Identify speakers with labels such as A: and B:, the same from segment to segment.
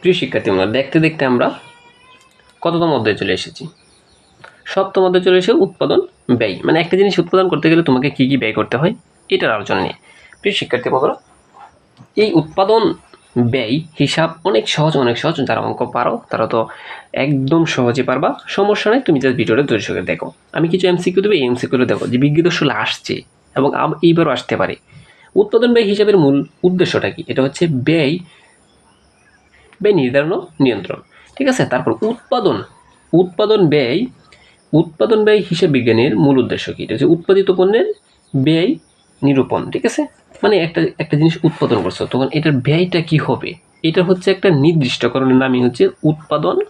A: প্রিয় শিক্ষার্থী আমরা দেখতে দেখতে আমরা কততম অধ্যায়ে চলে এসেছি। সপ্তম অধ্যায়ে চলে এসে উৎপাদন ব্যয়। মানে একটা জিনিস উৎপাদন করতে গেলে তোমাকে কী কী ব্যয় করতে হয়, এটার আলোচনা নিয়ে। প্রিয় শিক্ষার্থী বন্ধুরা, এই উৎপাদন ব্যয় হিসাব অনেক সহজ অনেক সহজ। যারা অঙ্ক পারো, তারা তো একদম সহজে পারবা। সমস্যা নেই, তুমি জাস্ট ভিডিওটা সহকারে দেখো। আমি কিছু এমসিকিউ দেবো, এই এমসিকিউটা দেখো। যে আসলে আসছে এবং এইবারও আসতে পারে। উৎপাদন ব্যয় হিসাবের মূল উদ্দেশ্যটা কি? এটা হচ্ছে ব্যয় ব্যয় নির্ধারণ নিয়ন্ত্রণ। ঠিক আছে? তারপর উৎপাদন। উৎপাদন ব্যয় উৎপাদন ব্যয় হিসাব বিজ্ঞানের মূল উদ্দেশ্য কি? এটা হচ্ছে উৎপাদিত পণ্যের ব্যয় নিরূপণ। ঠিক আছে? মানে একটা একটা জিনিস উৎপাদন করছ, তখন এটার ব্যয়টা কি হবে? এটা হচ্ছে একটা নির্দিষ্টকরণের নামই হচ্ছে উৎপাদন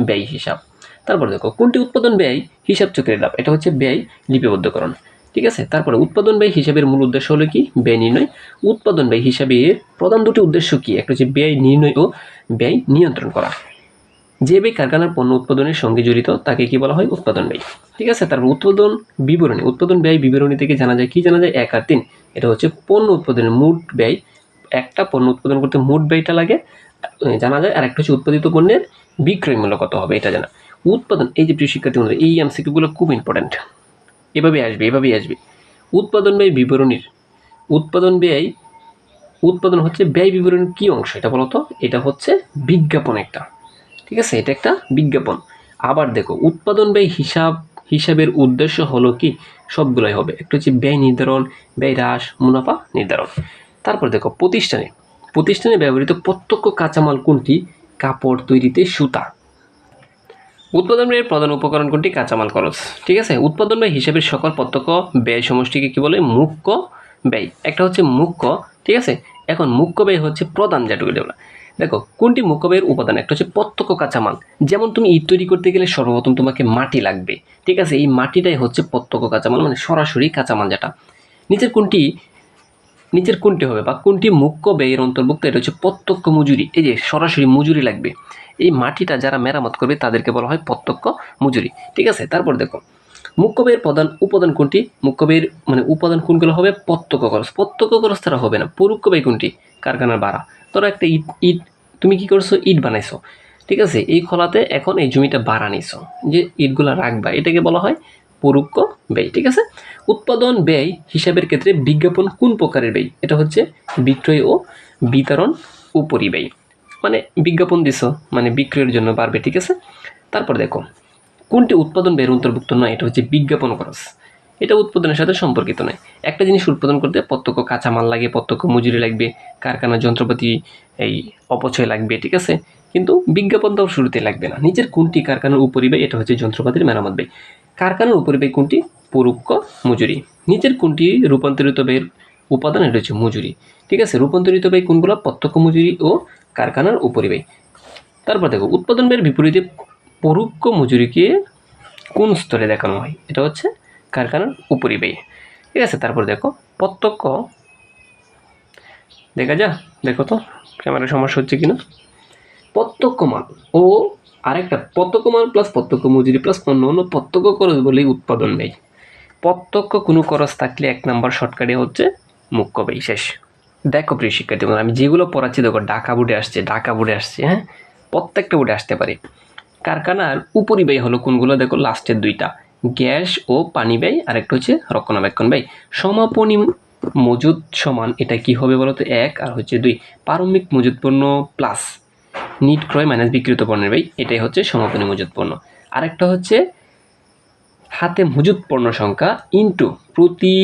A: ব্যয় হিসাব। তারপর দেখো, কোনটি উৎপাদন ব্যয়? হিসাব চক্রের লাভ। এটা হচ্ছে ব্যয় লিপিবদ্ধকরণ। ঠিক আছে? তারপরে উৎপাদন ব্যয় হিসাবের মূল উদ্দেশ্য হলো কি? ব্যয় নির্ণয়। উৎপাদন ব্যয় হিসাবের প্রধান দুটি উদ্দেশ্য কি? একটা হচ্ছে ব্যয় নির্ণয় ও ব্যয় নিয়ন্ত্রণ করা। যে ব্যয় কারখানার পণ্য উৎপাদনের সঙ্গে জড়িত, তাকে কি বলা হয়? উৎপাদন ব্যয়। ঠিক আছে? তারপর উৎপাদন বিবরণী। উৎপাদন ব্যয় বিবরণী থেকে জানা যায়, কি জানা যায়? এক আর তিন। এটা হচ্ছে পণ্য উৎপাদনের মোট ব্যয়। একটা পণ্য উৎপাদন করতে মোট ব্যয়টা লাগে। জানা যায় আর একটা হচ্ছে উৎপাদিত পণ্যের বিক্রয় মূল্য কত হবে? এটা জানা। উৎপাদন, এই যে প্রিয় শিক্ষার্থী এই এমসিকিউগুলো খুব ইম্পর্ট্যান্ট এভাবে আসবে, এভাবেই আসবে। উৎপাদন ব্যয় বিবরণীর, উৎপাদন ব্যয়, উৎপাদন হচ্ছে ব্যয় বিবরণীর কী অংশ এটা বলতো এটা হচ্ছে বিজ্ঞাপন একটা। ঠিক আছে? এটা একটা বিজ্ঞাপন। আবার দেখো, উৎপাদন ব্যয় হিসাব, হিসাবের উদ্দেশ্য হলো কি? সবগুলোই হবে। একটা হচ্ছে ব্যয় নির্ধারণ, ব্যয় হ্রাস, মুনাফা নির্ধারণ। তারপর দেখো, প্রতিষ্ঠানে। প্রতিষ্ঠানে ব্যবহৃত প্রত্যক্ষ কাঁচামাল কোনটি? কাপড় তৈরিতে সুতা। উৎপাদন ব্যয়ের প্রধান উপকরণ কোনটি? কাঁচামাল খরচ। ঠিক আছে? উৎপাদন ব্যয় হিসাবের সকল প্রত্যক্ষ ব্যয় সমষ্টিকে কি বলে? মুখ্য ব্যয়। একটা হচ্ছে মুখ্য, ঠিক আছে? এখন মুখ্য ব্যয় হচ্ছে প্রধান যেটুকু যেগুলো দেখো, কোনটি মুখ্য ব্যয়ের উপাদান? একটা হচ্ছে প্রত্যক্ষ কাঁচামাল। যেমন তুমি ইট তৈরি করতে গেলে সর্বপ্রথম তোমাকে মাটি লাগবে। ঠিক আছে? এই মাটিটাই হচ্ছে প্রত্যক্ষ কাঁচামাল মানে সরাসরি কাঁচামাল যেটা। নিচের কোনটি নিচের কোনটি হবে? বা কোনটি মুখ্য ব্যয়ের অন্তর্ভুক্ত? এটা হচ্ছে প্রত্যক্ষ মজুরি। এই যে সরাসরি মজুরি লাগবে। এই মাটিটা যারা মেরামত করবে, তাদেরকে বলা হয় প্রত্যক্ষ মজুরি। ঠিক আছে? তারপর দেখো, মুখ্য ব্যয়ের প্রধান উপাদান কোনটি? মুখ্য ব্যয়ের মানে উপাদান কোনগুলো হবে? প্রত্যক্ষ খরচ। প্রত্যক্ষ খরচ তারা হবে না। পরোক্ষ ব্যয় কোনটি? কারখানার ভাড়া। ধরো একটা ইট ইট, তুমি কি করছ? ইট বানাইছো। ঠিক আছে? এই খোলাতে এখন এই জমিটা ভাড়া নিছো। যে ইটগুলো রাখবা, এটাকে বলা হয় পরোক্ষ ব্যয়, ঠিক আছে? উৎপাদন ব্যয় হিসাবের ক্ষেত্রে বিজ্ঞাপন কোন প্রকারের ব্যয়? এটা হচ্ছে বিক্রয় ও বিতরণ উপরিব্যয় মানে বিজ্ঞাপন দিছো মানে বিক্রয়ের জন্য বাড়বে, ঠিক আছে? তারপর দেখো, কোনটি উৎপাদন ব্যয়ের অন্তর্ভুক্ত নয়, এটা হচ্ছে বিজ্ঞাপন খরচ। এটা উৎপাদনের সাথে সম্পর্কিত নয়। একটা জিনিস উৎপাদন করতে প্রত্যক্ষ কাঁচামাল লাগে, প্রত্যক্ষ মজুরি লাগবে কারখানার যন্ত্রপাতি, এই অপচয় লাগবে, ঠিক আছে? কিন্তু বিজ্ঞাপন তো শুরুতে লাগবে না। নিজের কোনটি কারখানার উপরিব্যয় এটা হচ্ছে যন্ত্রপাতির মেরামত ব্যয়। কারখানার উপরিব্যয় কোনটি? পরোক্ষ মজুরি। নিচের কোনটি রূপান্তরিত ব্যয়ের উপাদান এটা হচ্ছে মজুরি। ঠিক আছে, রূপান্তরিত ব্যয় কোনগুলো? প্রত্যক্ষ মজুরি ও কারখানার উপরিব্যয়। তারপর দেখো, উৎপাদন ব্যয়ের বিপরীতে পরোক্ষ মজুরিকে কোন স্তরে দেখানো হয়? এটা হচ্ছে কারখানার উপরিব্যয়। ঠিক আছে, তারপর দেখো, প্রত্যক্ষ। দেখা যা দেখো তো, ক্যামেরার সমস্যা হচ্ছে কিনা? প্রত্যক্ষ মাল ও আরেকটা প্রত্যক্ষ মাল প্লাস প্রত্যক্ষ মজুরি প্লাস অন্য অন্য প্রত্যক্ষ খরচ বলেই উৎপাদন ব্যয় প্রত্যক্ষ কোনো খরচ থাকলে এক নম্বর শর্টকাটে হচ্ছে মুখ্য ব্যয় শেষ দেখো প্রিয় শিক্ষার্থী আমি যেগুলো পড়াচ্ছি, দেখো, ঢাকা বোর্ডে আসছে, ঢাকা বোর্ডে আসছে হ্যাঁ? প্রত্যেকটা বোর্ডে আসতে পারে। কারখানার উপরি ব্যয় হলো কোনগুলো? দেখো লাস্টের দুইটা। গ্যাস ও পানি ব্যয় আর একটা হচ্ছে রক্ষণাবেক্ষণ ব্যয়। সমাপনী মজুদ সমান, এটা কি হবে বলতো? এক, আর হচ্ছে দুই। প্রারম্ভিক মজুদ পণ্য প্লাস নিট ক্রয় মাইনাস বিক্রিত পণ্যের ব্যয়, এটাই হচ্ছে সমাপনী মজুদ পণ্য। আরেকটা হচ্ছে হাতে মজুদ পণ্য সংখ্যা ইন্টু প্রতি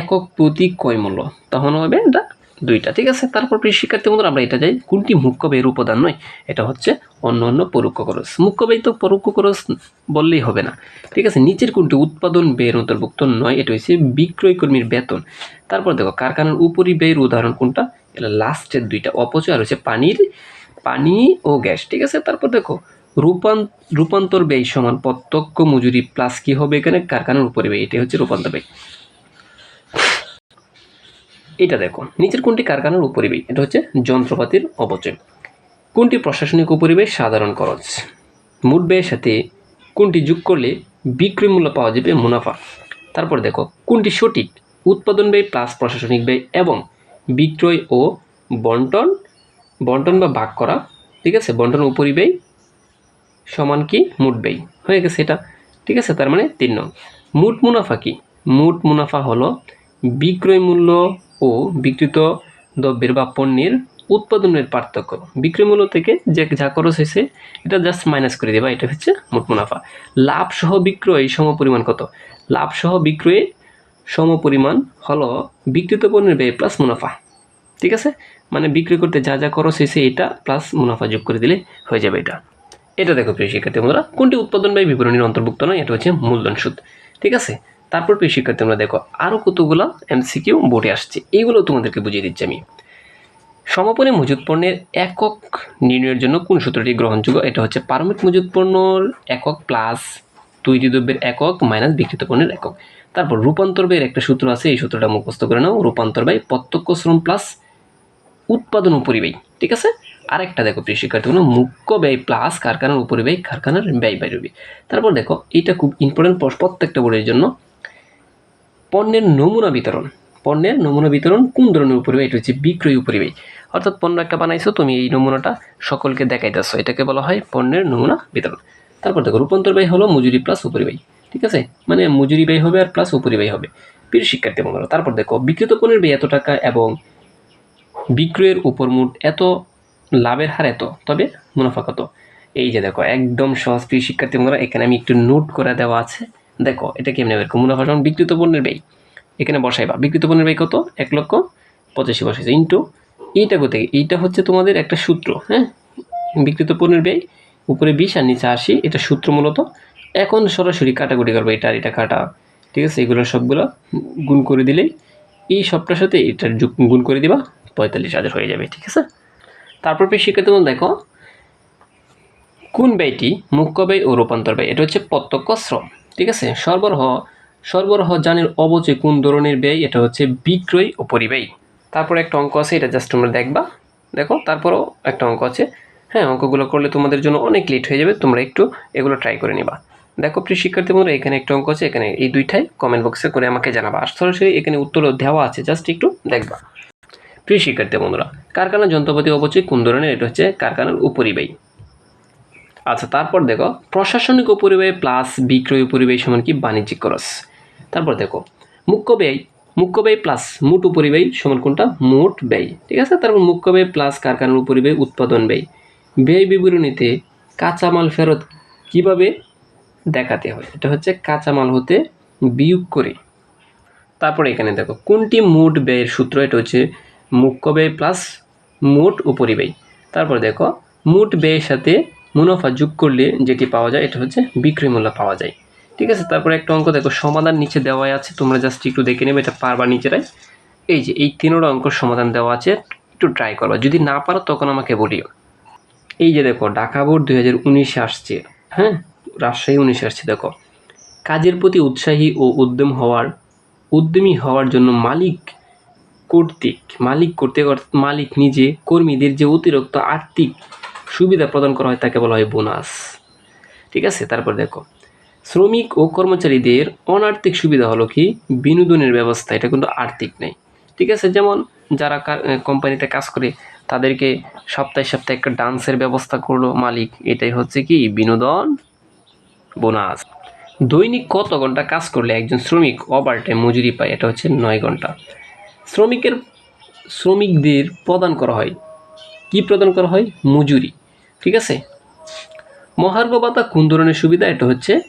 A: একক প্রতি ক্রয় মূল্য। তখন হবে এটা দুইটা, ঠিক আছে? তারপর প্রিয় শিক্ষার্থী বন্ধুরা, আমরা এটা যাই, কোনটি মুখ্য ব্যয়ের উপাদান নয়? এটা হচ্ছে অন্য অন্য পরোক্ষ খরচ। মুখ্য ব্যয় তো পরোক্ষ খরচ বললেই হবে না, ঠিক আছে? নিচের কোনটি উৎপাদন ব্যয়ের অন্তর্ভুক্ত নয়, এটা হচ্ছে বিক্রয় কর্মীর বেতন। তারপর দেখো, কারখানার উপরি ব্যয়ের উদাহরণ কোনটা? এটা লাস্টের দুইটা, অপচয় আর হচ্ছে পানির পানি ও গ্যাস, ঠিক আছে? তারপর দেখো, রূপান, রূপান্তর ব্যয় সমান প্রত্যক্ষ মজুরি প্লাস কি হবে এখানে? কারখানার উপরে ব্যয়, এটাই হচ্ছে রূপান্তর ব্যয়। এটা দেখো, নিচের কোনটি কারখানার উপরিব্যয় এটা হচ্ছে যন্ত্রপাতির অপচয়। কোনটি প্রশাসনিক উপরিব্যয় সাধারণ খরচ। মোট ব্যয়ের সাথে কোনটি যোগ করলে বিক্রয় মূল্য পাওয়া যাবে মুনাফা? তারপর দেখো, কোনটি সঠিক? উৎপাদন ব্যয় প্লাস প্রশাসনিক ব্যয় এবং বিক্রয় ও বন্টন বন্টন বা ভাগ করা, ঠিক আছে? বন্টন উপরিব্যয় সমান কি? মোট ব্যয়। হয়ে গেছে এটা, ঠিক আছে? তার মানে তিন নং। মোট মুনাফা কি? মোট মুনাফা হলো বিক্রয় মূল্য ও বিক্রিত দ্রব্যের বা পণ্যের উৎপাদনের পার্থক্য। বিক্রয় মূল্য থেকে যে যা খরচ হয়েছে, এটা জাস্ট মাইনাস করে দেবা, এটা হচ্ছে মোট মুনাফা। লাভ সহ বিক্রয় সমপরিমাণ কত? লাভ সহ বিক্রয়ে সমপরিমাণ হলো বিক্রিত পণ্যের ব্যয় প্লাস মুনাফা। ঠিক আছে? মানে বিক্রি করতে যা যা খরচ হয়েছে, এটা প্লাস মুনাফা যোগ করে দিলে হয়ে যাবে এটা। এটা দেখো প্রিয় শিক্ষার্থী বন্ধুরা, কোনটি উৎপাদন ব্যয় বিবরণীর অন্তর্ভুক্ত নয়, এটা হচ্ছে মূলধন সুদ। ঠিক আছে? তারপর প্রিয় শিক্ষার্থী তোমরা দেখো আরও কতগুলো এমসিকিউ বোর্ডে আসছে এইগুলো তোমাদেরকে বুঝিয়ে দিচ্ছি আমি। সমাপনী মজুত পণ্যের একক নির্ণয়ের জন্য কোন সূত্রটি গ্রহণযোগ্য? এটা হচ্ছে পারমিক মজুত পণ্যর একক প্লাস তৈরি দ্রব্যের একক মাইনাস বিক্রিত পণ্যের একক। তারপর রূপান্তর ব্যয়ের একটা সূত্র আছে, এই সূত্রটা মুখস্থ করে নাও। রূপান্তর ব্যয় প্রত্যক্ষ শ্রম প্লাস উৎপাদন উপরিব্যয়, ঠিক আছে? আরেকটা দেখো প্রিয় শিক্ষার্থী বন্ধু মুখ্য ব্যয় প্লাস কারখানার উপরিব্যয়, কারখানার ব্যয় বাইরবে তারপর দেখো এটা খুব ইম্পর্টেন্ট প্রত্যেকটা বোর্ডের জন্য। পণ্যের নমুনা বিতরণ, পণ্যের নমুনা বিতরণ কোন ধরনের উপরিব্যয়? এটা হচ্ছে বিক্রয় উপরিব্যয়। অর্থাৎ পণ্য একটা বানাইছো, তুমি এই নমুনাটা সকলকে দেখাইতেছো, এটাকে বলা হয় পণ্যের নমুনা বিতরণ। তারপর দেখো, রূপান্তর ব্যয় হলো মজুরি প্লাস উপরিব্যয়, ঠিক আছে? মানে মজুরি ব্যয় হবে আর প্লাস উপরিব্যয় হবে। প্রিয় শিক্ষার্থী বন্ধুরা, তারপর দেখো, বিক্রিত পণ্যের ব্যয় এত টাকা এবং বিক্রয়ের উপর মোট এত, লাভের হার এত, তবে মুনাফা কত? এই যে দেখো, একদম সহজ প্রিয় শিক্ষার্থী বন্ধুরা, এখানে আমি একটু নোট করে দেওয়া আছে। দেখো, এটা কেমনে বের মুনাফা সমান বিক্রিত পণ্যের ব্যয়। এখানে বসাইবা বিক্রিত পণ্যের ব্যয় কত? এক লক্ষ পঁচাশি বসাইছে ইন্টু এইটা কোথায়? এইটা হচ্ছে তোমাদের একটা সূত্র হ্যাঁ? বিক্রিত পণ্যের ব্যয়, উপরে বিশ আর নিচে আশি, এটা সূত্র মূলত। এখন সরাসরি কাটাকুটি করব, এটা এটা কাটা। ঠিক আছে? এগুলো সবগুলো গুণ করে দিলেই, এই সবটার সাথে এটার গুণ করে দিবা। পঁয়তাল্লিশ হাজার হয়ে যাবে, ঠিক আছে? তারপর বন্ধু, দেখো, কোন ব্যয়টি মুখ্য ব্যয় ও রূপান্তর ব্যয়? এটা হচ্ছে প্রত্যক্ষ শ্রম, ঠিক আছে? সরবরাহ সরবরাহ যানের অবচয় কোন ধরনের ব্যয়? এটা হচ্ছে বিক্রয় ও পরিব্যয়। তারপর একটা অঙ্ক আছে, এটা জাস্ট তোমরা দেখবা। দেখো, তারপরও একটা অঙ্ক আছে। হ্যাঁ অঙ্কগুলো করলে তোমাদের জন্য অনেক লেট হয়ে যাবে, তোমরা একটু এগুলো ট্রাই করে নিবা। দেখো, প্রিয় শিক্ষার্থী বন্ধুরা, এখানে একটা অঙ্ক আছে, এখানে এই দুইটাই কমেন্ট বক্সে করে আমাকে জানাবা। আর সরাসরি এখানে উত্তরও দেওয়া আছে জাস্ট একটু দেখবা। প্রিয় শিক্ষার্থী বন্ধুরা, কারখানার যন্ত্রপাতি অবচয় কোন ধরনের? এটা হচ্ছে কারখানার উপরিবাহী আচ্ছা তারপর দেখো, প্রশাসনিক উপরিব্যয় প্লাস বিক্রয় উপরিব্যয় সমান কি? বাণিজ্যিক খরচ। তারপর দেখো, মুখ্য ব্যয় মুখ্য ব্যয় প্লাস মোট উপরিব্যয় সমান কোনটা? মোট ব্যয়। ঠিক আছে? তারপর মুখ্য ব্যয় প্লাস কারখানার উপরিব্যয় উৎপাদন ব্যয়। ব্যয় বিবরণীতে কাঁচামাল ফেরত কীভাবে দেখাতে হয়? এটা হচ্ছে কাঁচামাল হতে বিয়োগ করে। তারপরে এখানে দেখো, কোনটি মোট ব্যয়ের সূত্র? এটা হচ্ছে মুখ্য ব্যয় প্লাস মোট উপরিব্যয়। তারপর দেখো, মোট ব্যয়ের সাথে মুনাফা যোগ করলে যেটি পাওয়া যায়, এটা হচ্ছে বিক্রয় মূল্য পাওয়া যায়। ঠিক আছে? তারপরে একটা অঙ্ক দেখো, সমাধান নিচে দেওয়াই আছে, তোমরা জাস্ট একটু দেখে নেবে, এটা পারবা নিজেরাই। এই যে, এই তিনোটা অঙ্কর সমাধান দেওয়া আছে, একটু ট্রাই করবা। যদি না পারো, তখন আমাকে বলিও। এই যে দেখো, ঢাকা বোর্ড দুই হাজার উনিশে আসছে হ্যাঁ? রাজশাহী উনিশে আসছে, দেখো। কাজের প্রতি উৎসাহী ও উদ্যম হওয়ার, উদ্যমী হওয়ার জন্য মালিক কর্তৃক, মালিক কর্তৃক অর্থাৎ মালিক নিজে, কর্মীদের যে অতিরিক্ত আর্থিক সুবিধা প্রদান করা হয় তাকে বলা হয় বোনাস। ঠিক আছে? তারপর দেখো, শ্রমিক ও কর্মচারীদের অনার্থিক সুবিধা হলো কি? বিনোদনের ব্যবস্থা, এটা কিন্তু আর্থিক নেই। ঠিক আছে? যেমন যারা কোম্পানিতে কাজ করে, তাদেরকে সপ্তাহে সপ্তাহে একটা ডান্সের ব্যবস্থা করল মালিক, এটাই হচ্ছে কি? বিনোদন, বোনাস। দৈনিক কত ঘণ্টা কাজ করলে একজন শ্রমিক ওভার টাইম মজুরি পায়? এটা হচ্ছে নয় ঘণ্টা। শ্রমিকের, শ্রমিকদের প্রদান করা হয়। কি প্রদান করা হয়? মজুরি। ঠিক আছে? মহার্ঘ ভাতা কোন ধরনের সুবিধা এটা হচ্ছে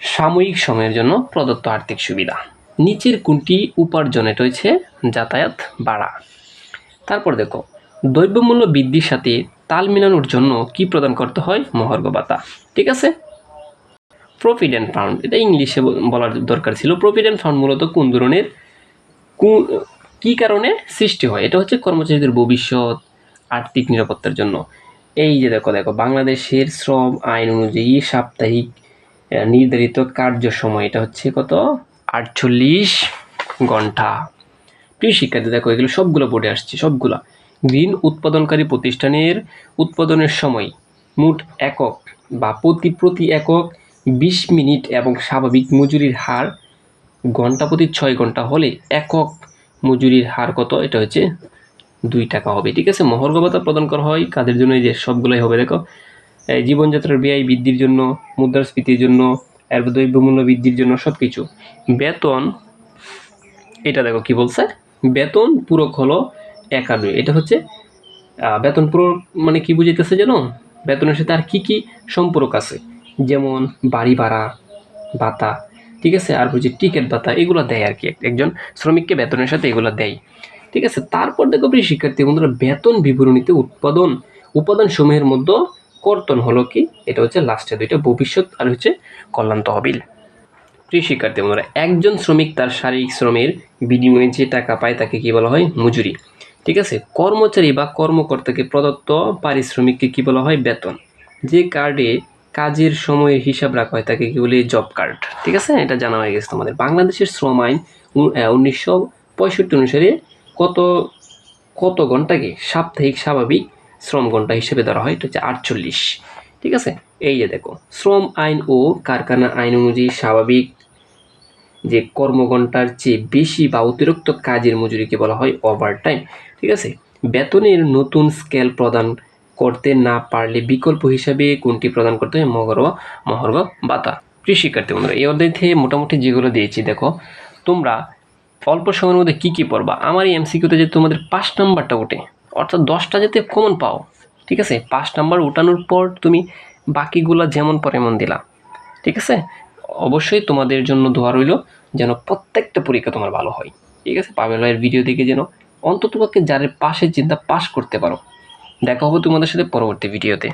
A: সাময়িক সময়ের জন্য প্রদত্ত আর্থিক সুবিধা। নিচের কোনটি উপার্জন? এটা হচ্ছে যাতায়াত ভাড়া। তারপর দেখো, দ্রব্যমূল্য বৃদ্ধির সাথে তাল মেলানোর জন্য কি প্রদান করতে হয়? মহার্ঘ ভাতা। ঠিক আছে? প্রভিডেন্ট ফান্ড এটা ইংলিশে বলার দরকার ছিল। প্রভিডেন্ট ফান্ড মূলত কোন ধরনের কোন কী কারণে সৃষ্টি হয়? এটা হচ্ছে কর্মচারীদের ভবিষ্যৎ, আর্থিক নিরাপত্তার জন্য। এই যে দেখো দেখো, বাংলাদেশের শ্রম আইন অনুযায়ী সাপ্তাহিক নির্ধারিত কার্য সময় এটা হচ্ছে কত? আটচল্লিশ ঘণ্টা। প্রিয় শিক্ষার্থী, দেখো, এগুলো সবগুলো বোর্ডে আসছে, সবগুলো। গ্রিন উৎপাদনকারী প্রতিষ্ঠানের উৎপাদনের সময় মোট একক বা প্রতি প্রতি একক বিশ মিনিট এবং স্বাভাবিক মজুরির হার ঘণ্টা প্রতি ছয় ঘণ্টা হলে একক মজুরির হার কত? এটা হচ্ছে দুই টাকা হবে, ঠিক আছে? মহর্ঘ ভাতা প্রদান করা হয় কাদের জন্য? এই যে সবগুলোই হবে, দেখো। জীবনযাত্রার ব্যয় বৃদ্ধির জন্য, মুদ্রাস্ফীতির জন্য এরপর দ্রব্যমূল্য বৃদ্ধির জন্য সব কিছু বেতন, এটা দেখো কি বলছে? বেতন পূরক হলো একান্ন এটা হচ্ছে বেতন পূরক মানে কি বুঝাইতেছে জানো বেতনের সাথে আর কি কি সম্পর্ক আছে? যেমন বাড়ি ভাড়া, ভাতা ঠিক আছে? আর বুঝি টিকিট ভাতা, এগুলো দেয় আর কি। একজন শ্রমিককে বেতনের সাথে এগুলো দেয়। ঠিক আছে? তারপর দেখো প্রিয় শিক্ষার্থী বন্ধুরা, বেতন বিবরণীতে উৎপাদন উপাদান সমূহের মধ্যে কর্তন হলো কি? এটা হচ্ছে লাস্টে দুইটা, ভবিষ্যৎ আর হচ্ছে কল্যাণ তহবিল। প্রিয় শিক্ষার্থী বন্ধুরা, একজন শ্রমিক তার শারীরিক শ্রমের বিনিময়ে যে টাকা পায় তাকে কি বলা হয়? মজুরি। ঠিক আছে? কর্মচারী বা কর্মকর্তাকে প্রদত্ত পারিশ্রমিককে কি বলা হয়? বেতন। যে কার্ডে কাজের সময়ের হিসাব রাখা হয়, তাকে কি বলে জব কার্ড ঠিক আছে? এটা জানা হয়ে গেছে তোমাদের। বাংলাদেশের শ্রম আইন উনিশশো পঁয়ষট্টি অনুসারে কত কত ঘন্টাকে সাপ্তাহিক স্বাভাবিক শ্রম ঘণ্টা হিসেবে ধরা হয়? এটা হচ্ছে আটচল্লিশ, ঠিক আছে? এই যে দেখো, শ্রম আইন ও কারখানা আইন অনুযায়ী স্বাভাবিক যে কর্মঘণ্টার চেয়ে বেশি বা অতিরিক্ত কাজের মজুরিকে বলা হয় ওভারটাইম ঠিক আছে? বেতনের নতুন স্কেল প্রদান করতে না পারলে বিকল্প হিসাবে কোনটি প্রদান করতে হয় মহর্গ মহর্গ, বাতা। প্রিয় শিক্ষার্থী বন্ধুরা, এই অধ্যায় থেকে মোটামুটি যেগুলো দিয়েছি, দেখো, তোমরা অল্প সময়ের মধ্যে কী কী পড়বা? আমার এই এমসিকিউতে যে তোমাদের পাঁচ নাম্বারটা ওঠে, অর্থাৎ দশটা যাতে কমন পাও, ঠিক আছে? পাঁচ নাম্বার ওঠানোর পর তুমি বাকিগুলো যেমন পরে মন দিলা, ঠিক আছে? অবশ্যই তোমাদের জন্য দোয়া রইল যেন প্রত্যেকটা পরীক্ষা তোমার ভালো হয়, ঠিক আছে? পাবেল ভাইয়ের ভিডিও দেখে যেন অন্ততপক্ষে যাদের পাশের চিন্তা পাস করতে পারো দেখা হবে তোমাদের সাথে পরবর্তী ভিডিওতে